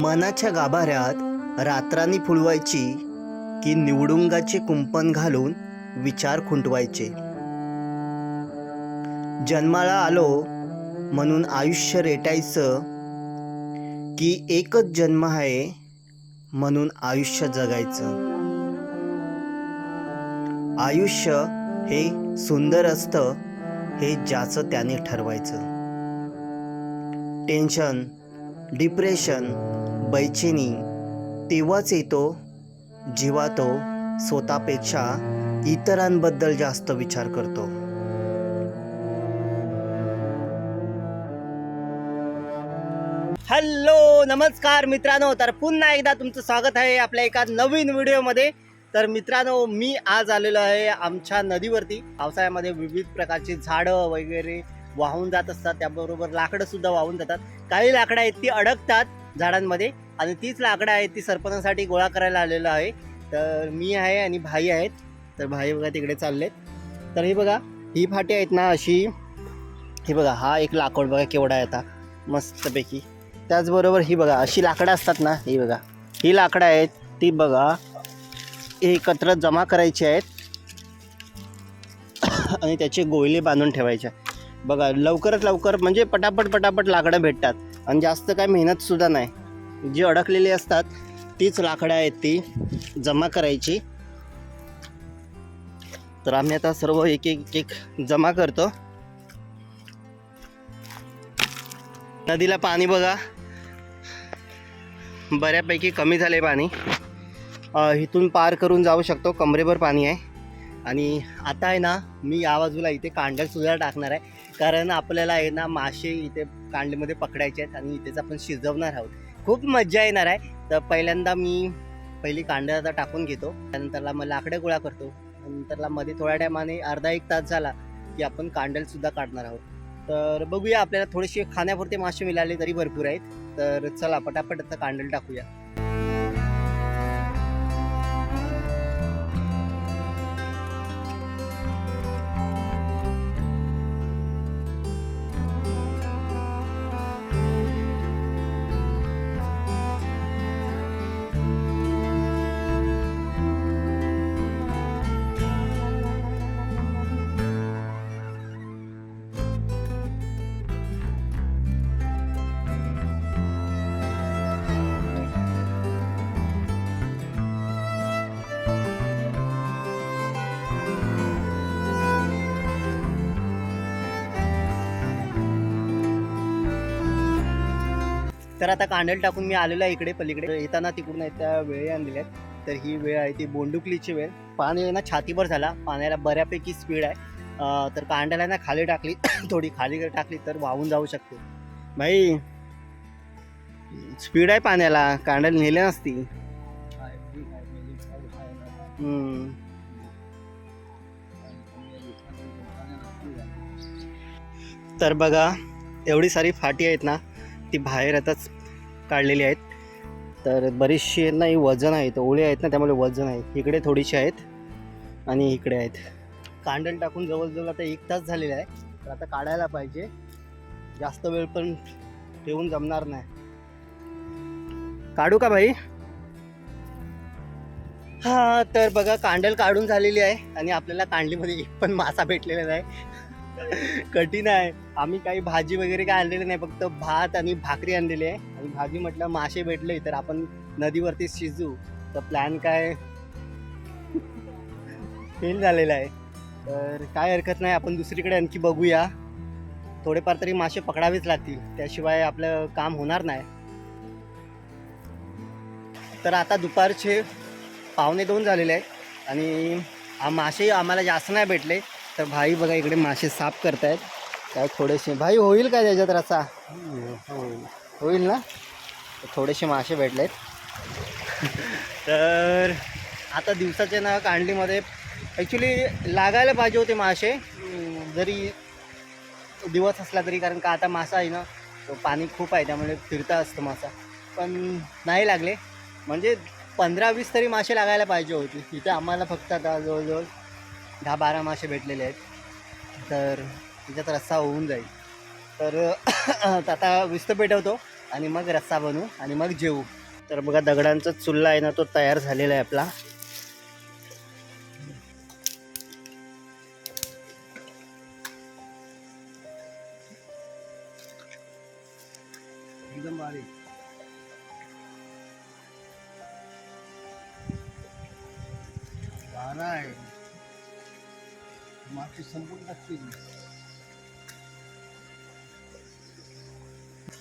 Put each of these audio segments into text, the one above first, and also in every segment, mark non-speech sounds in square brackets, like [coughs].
मनाच्या गाभाऱ्यात रात्रांनी फुलवायची की निवडुंगाचे कुंपण घालून विचार खुंटवायचे. जन्माला आलो म्हणून आयुष्य रेटायचं की एकच जन्म आहे म्हणून आयुष्य जगायचं. आयुष्य हे सुंदर असतं हे ज्याचं त्याने ठरवायचं. टेन्शन डिप्रेशन बैचेनी तेव्हाच येतो जेव्हा तो स्वतःपेक्षा इतरांबद्दल जास्त विचार करतो. हॅलो नमस्कार मित्रांनो. तर पुन्हा एकदा तुमचं स्वागत आहे आपल्या एका नवीन व्हिडिओमध्ये. तर मित्रांनो मी आज आलेलो आहे आमच्या नदीवरती. पावसाळ्यामध्ये विविध प्रकारची झाडं वगैरे वाहून जात असतात. त्याबरोबर लाकडं सुद्धा वाहून जातात. काही लाकडं आहेत ती अडकतात झाडांमध्ये आणि तीच लाकडं आहेत ती सरपणासाठी गोळा करायला आलेलो आहे. तर मी आहे आणि भाई आहेत. तर भाई बघा तिकडे चाललेत. तर हे बघा ही फाटी आहेत ना अशी. हे बघा हा एक लाकूड बघा केवढा आहे आता. मस्तपैकी. त्याचबरोबर ही बघा अशी लाकडं असतात ना ही बघा. ही लाकडं आहेत ती बघा एकत्र जमा करायची आहेत. [coughs] आणि त्याचे गोयले बांधून ठेवायचे. बघा लवकरात लवकर म्हणजे पटापट पटापट लाकडं भेटतात. आणि जास्त काय मेहनतसुद्धा नाही. जी अडकलेली असतात तीच लाकडं आहेत ती जमा करायची. तर आम्ही आता सर्व एक एक एक जमा करतो. नदीला पाणी बघा. बऱ्यापैकी कमी झाले पाणी. इथून पार करून जाऊ शकतो. कमरेभर पाणी आहे. आणि आता आहे ना मी या बाजूला इथे कांडलसुद्धा टाकणार आहे. कारण आपल्याला आहे ना मासे इथे कांडलीमध्ये पकडायचे आहेत आणि इथेच आपण शिजवणार आहोत. खूप मज्जा येणार आहे. तर पहिल्यांदा मी पहिली कांडं आता टाकून घेतो. त्यानंतरला मग लाकडे गोळा करतो. नंतरला मध्ये थोड्या टायमाने अर्धा एक तास झाला की आपण कांडलसुद्धा काढणार आहोत. तर बघूया आपल्याला थोडेसे खाण्यापुरते मासे मिळाले तरी भरपूर आहेत. तर चला पटापट आता कांडल टाकूया. तर आता कांडल टाकून मी आलेलो आहे इकडे पलीकडे. येताना तिकडून त्या वेळी आणलेल्या आहेत. तर ही वेळ आहे ती बोंडुकलीची वेळ. पाणी आहे ना छातीभर झाला. पाण्याला बऱ्यापैकी स्पीड आहे. तर कांड्याला ना खाली टाकली. [coughs] थोडी खाली टाकली तर वाहून जाऊ शकते. भाई स्पीड आहे पाण्याला. कांड्याला नेले नसती. तर बघा एवढी सारी फाटी आहेत ना ती बाहेर आताच काढलेली आहेत. तर बरीचशी आहेत ना ही वजन आहेत ओळी आहेत ना त्यामुळे वजन आहेत. इकडे थोडीशी आहेत आणि इकडे आहेत. कांडल टाकून जवळजवळ आता एक तास झालेला आहे. तर आता काढायला पाहिजे. जास्त वेळ पण ठेवून जमणार नाही. काढू का भाई हा तर बघा कांडल काढून झालेली आहे आणि आपल्याला कांडलीमध्ये एक पण मासा भेटलेला नाही. कठीण आहे. आम्ही काही भाजी वगैरे काय आणलेली नाही फक्त भात आणि भाकरी आणलेली आहे. आणि भाजी म्हटलं मासे भेटले तर आपण नदीवरती शिजू. तर प्लॅन काय? फेल झालेला आहे. तर काय हरकत नाही आपण दुसरीकडे आणखी बघूया. थोडेफार तरी मासे पकडावेच लागतील. त्याशिवाय आपलं काम होणार नाही. तर आता दुपारचे पावणे दोन झालेले आहेत. आणि मासे आम्हाला जास्त नाही भेटले. तर भाई बघा इकडे मासे साफ करतायत. काय थोडेसे भाई होईल का त्याच्यात रसा? होईल ना? थोडेसे मासे भेटलेत. तर आता दिवसाच्या ना कांडलीमध्ये ॲक्च्युली लागायला पाहिजे होते मासे. जरी दिवस असला तरी कारण का आता मासा आहे ना तो पाणी खूप आहे त्यामुळे फिरता असतो मासा. पण नाही लागले. म्हणजे पंधरा वीस तरी मासे लागायला पाहिजे होते. इथे आम्हाला फक्त आता जवळजवळ दहा बारा मासे भेटलेले आहेत. तर त्याच्यात रस्सा होऊन जाईल. तर [clears throat] आता विस्त पेटवतो आणि मग रस्सा बनवू आणि मग जेवू. तर बघा दगडांचा चुल्ला आहे ना तो तयार झालेला आहे आपला. माती संपून टाकतील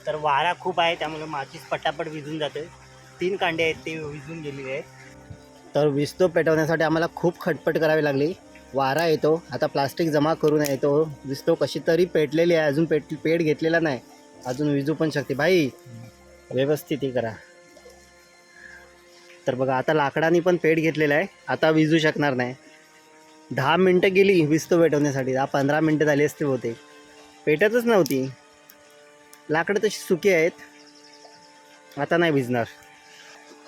तर वारा खूप आहे त्यामुळे माचीस पटापट विझून जाते. तीन कांडे आहेत ते विझून गेलेले आहेत. तर विस्तो पेटवण्यासाठी आम्हाला खूप खटपट करावी लागली. वारा येतो आता प्लास्टिक जमा करून येतो. विस्तो कशी तरी पेटलेली आहे अजून पेट पेट घेतलेला नाही. अजून विजू पण शकते. भाई व्यवस्थित हे करा. तर बघा आता लाकडाने पण पेट घेतलेला आहे. आता विजू शकणार नाही. दहा मिनटं गेली विस्तो पेटवण्यासाठी. दहा पंधरा मिनटं झाली असते होते पेटतच नव्हती. लाकडं तशी सुकी आहेत. आता नाही भिजणार.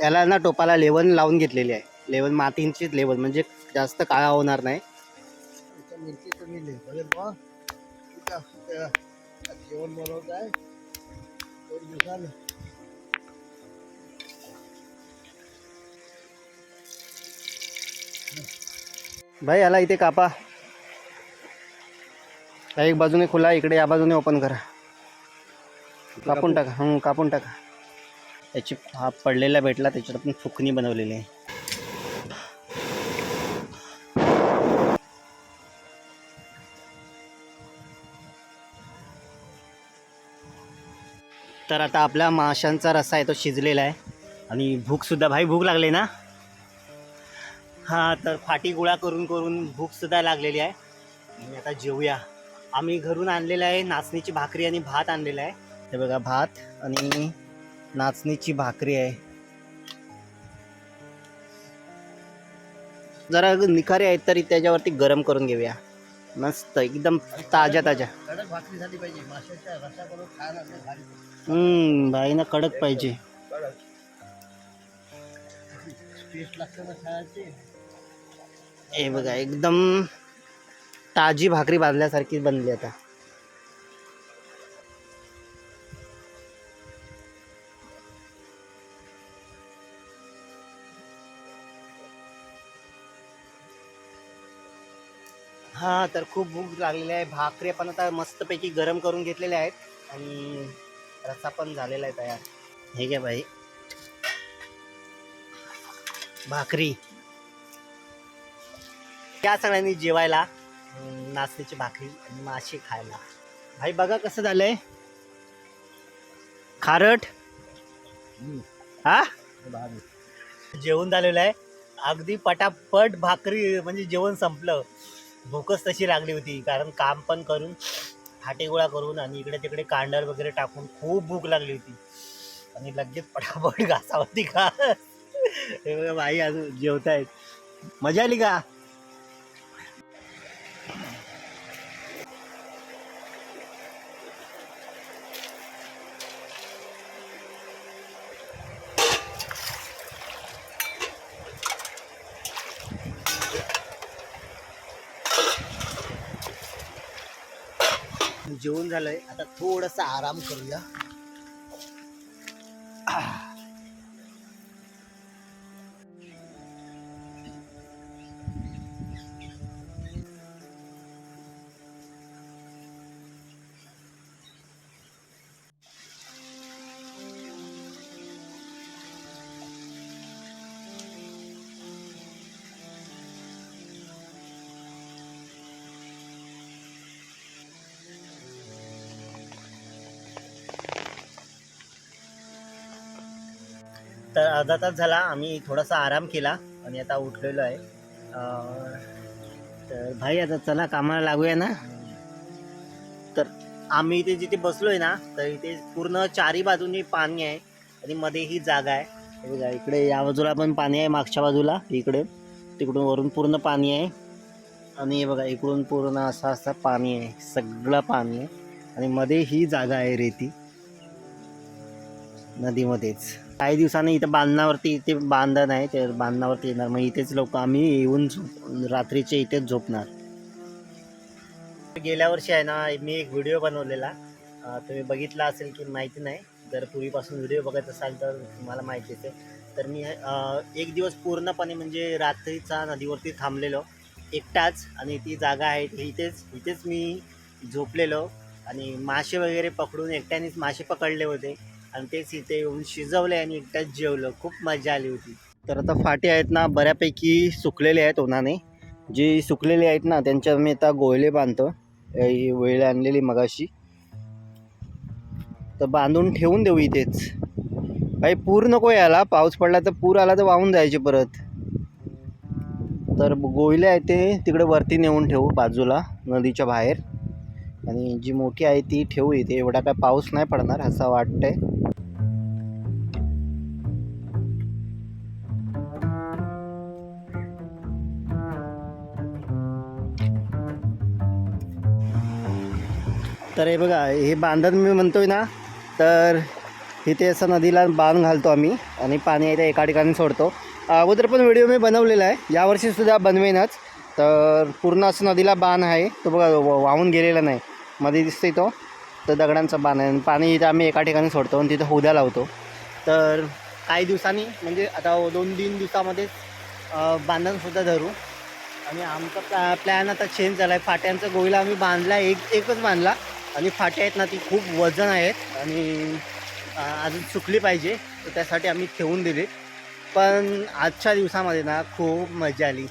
याला ना टोपाला लेवन लावून घेतलेली आहे. लेवन मातींचीच लेवन म्हणजे जास्त काळा होणार नाही. Yeah. भाई याला इथे कापा. एक बाजूने खुला इकडे या बाजूने ओपन करा. कापून टाका. हं कापून टाका. त्याची हा पडलेला भेटला त्याच्यात आपण फुकणी बनवलेली आहे. तर आता आपला माशांचा रस्सा आहे तो शिजलेला आहे. आणि भूकसुद्धा भाई भूक लागली ना? हां तर फाटी गोळा करून करून भूकसुद्धा लागलेली आहे. आणि आता जेवूया. आम्ही घरून आणलेलं आहे नाचणीची भाकरी आणि भात आणलेला आहे. हे बघा भात आणि नाचणीची भाकरी आहे. जरा निखारे आहेत तरी त्याच्यावरती गरम करून घेऊया. मस्त एकदम ताज्या ताज्या. हम्म बाईना कडक पाहिजे. कडक. टेस्ट लागतं ना खायचे हे बघा एकदम ताजी भाकरी बांधल्यासारखी बनली आता. हा तर खूप भूक लागलेली आहे. भाकरी पण आता मस्तपैकी गरम करून घेतलेल्या आहेत आणि रस्सा पण झालेला आहे तयार. हे घ्या बाई. भाकरी. या सगळ्यांनी जेवायला नाचण्याची भाकरी आणि मासे खायला. भाई बघा कसं झालंय. खारट. हा? भारी जेवण झालेलं आहे. अगदी पटापट भाकरी म्हणजे जेवण संपलं. भूकच तशी लागली होती कारण काम पण करून फाटेगोळा करून आणि इकडे तिकडे कांडर वगैरे टाकून खूप भूक लागली होती. आणि लगेच पटापट घासावरती का हे बघा बाई अजून जेवतायत. मजा आली का? जेवण झालंय. आता थोडस आराम करूया. तर अर्धा तास झाला आम्ही थोडासा आराम केला आणि आता उठलेलो आहे. तर भाई आता चला कामाला लागूया ना? तर आम्ही इथे जिथे बसलोय ना तर इथे पूर्ण चारी बाजूनी पाणी आहे आणि मध्ये ही जागा आहे. बघा इकडे या बाजूला पण पाणी आहे मागच्या बाजूला इकडे. तिकडून वरून पूर्ण पाणी आहे. आणि बघा इकडून पूर्ण असं असं पाणी आहे सगळं पाणी आहे. आणि मध्ये ही जागा आहे रेती. नदीमध्येच. काही दिवसांनी इथं बांधणावरती इथे बांधण आहे ते बांधणावरती येणार. मग इथेच लोक आम्ही येऊन झोप रात्रीचे इथेच झोपणार. गेल्या वर्षी आहे ना मी एक व्हिडिओ बनवलेला. तुम्ही बघितला असेल की माहिती नाही. जर पूर्वीपासून व्हिडिओ बघत असाल तर तुम्हाला माहितीच आहे तर मी एक दिवस पूर्णपणे म्हणजे रात्रीचा नदीवरती थांबलेलो. एकटाच आणि ती जागा आहे इथेच इथेच मी झोपलेलो. आणि मासे वगैरे पकडून एकट्यानेच मासे पकडले होते. आणि तेच इथे येऊन शिजवले आणि एकटाच जेवलं. खूप मजा आली होती. तर आता फाटे आहेत ना बऱ्यापैकी सुकलेले आहेत उन्हाने. जे सुकलेले आहेत ना त्यांच्यावर मी आता गोयले बांधतो. ही वेळ आणलेली मगाशी. तर बांधून ठेवून देऊ इथेच. भाई पूर नको यायला. पाऊस पडला तर पूर आला तर वाहून जायचे परत. तर गोयले आहे ते तिकडे वरती नेऊन ठेवू बाजूला नदीच्या बाहेर. आणि जी मोठी आहे ती ठेवू इथे. एवढा काय पाऊस नाही पडणार असं वाटतंय. तर हे बघा हे बांधण मी म्हणतोय ना तर इथे असं नदीला बांध घालतो आम्ही आणि पाणी इथे एका ठिकाणी सोडतो. अगोदर पण व्हिडिओ मी बनवलेला आहे. यावर्षीसुद्धा बनवेनच. तर पूर्ण असं नदीला बाण आहे. तो बघा वाहून गेलेला नाही. मध्ये दिसतोय तो. तर दगडांचा बाण आहे. आणि पाणी इथं आम्ही एका ठिकाणी सोडतो आणि तिथं उद्या लावतो. तर काही दिवसांनी म्हणजे आता दोन तीन दिवसामध्ये बांधणसुद्धा धरू. आणि आमचा प्लॅ प्लॅन आता चेंज झाला आहे फाट्यांचा गोईला आम्ही बांधला. एक एकच बांधला. आणि फाटे आहेत ना ती खूप वजन आहेत आणि अजून सुकली पाहिजे तर त्यासाठी आम्ही ठेवून दिली. पण आजच्या दिवसामध्ये ना खूप मजा आली.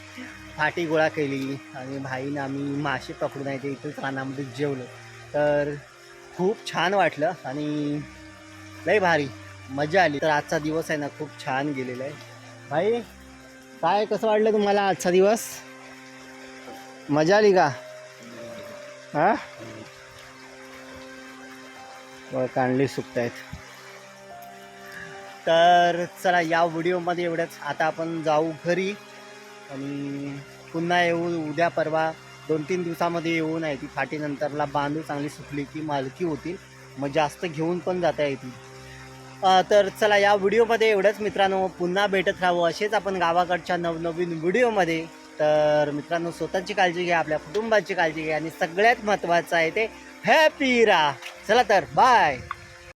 फाटी गोळा केली आणि भाईनं आम्ही मासे पकडून आहे ते इथेच रानामध्ये जेवलो. तर खूप छान वाटलं आणि लय भारी मजा आली. तर आजचा दिवस आहे ना खूप छान गेलेला आहे. भाई काय कसं वाटलं तुम्हाला आजचा दिवस? मजा आली का? हां? कांडली सुकत आहेत तर चला या व्हिडिओमध्ये एवढंच. आता आपण जाऊ घरी आणि पुन्हा येऊ. उद्या परवा दोन तीन दिवसामध्ये येऊ नाही ती फाटीनंतरला बांधू चांगली सुकली की मालकी होतील. मग जास्त घेऊन पण जाता येतील तर चला या व्हिडिओमध्ये एवढंच मित्रांनो. पुन्हा भेटत राहू. असेच आपण गावाकडच्या नवनवीन व्हिडिओमध्ये. तर मित्रांनो स्वतःची काळजी घ्या आपल्या कुटुंबाची काळजी घ्या आणि सगळ्यात महत्त्वाचं आहे ते हॅपी राहा चला तर बाय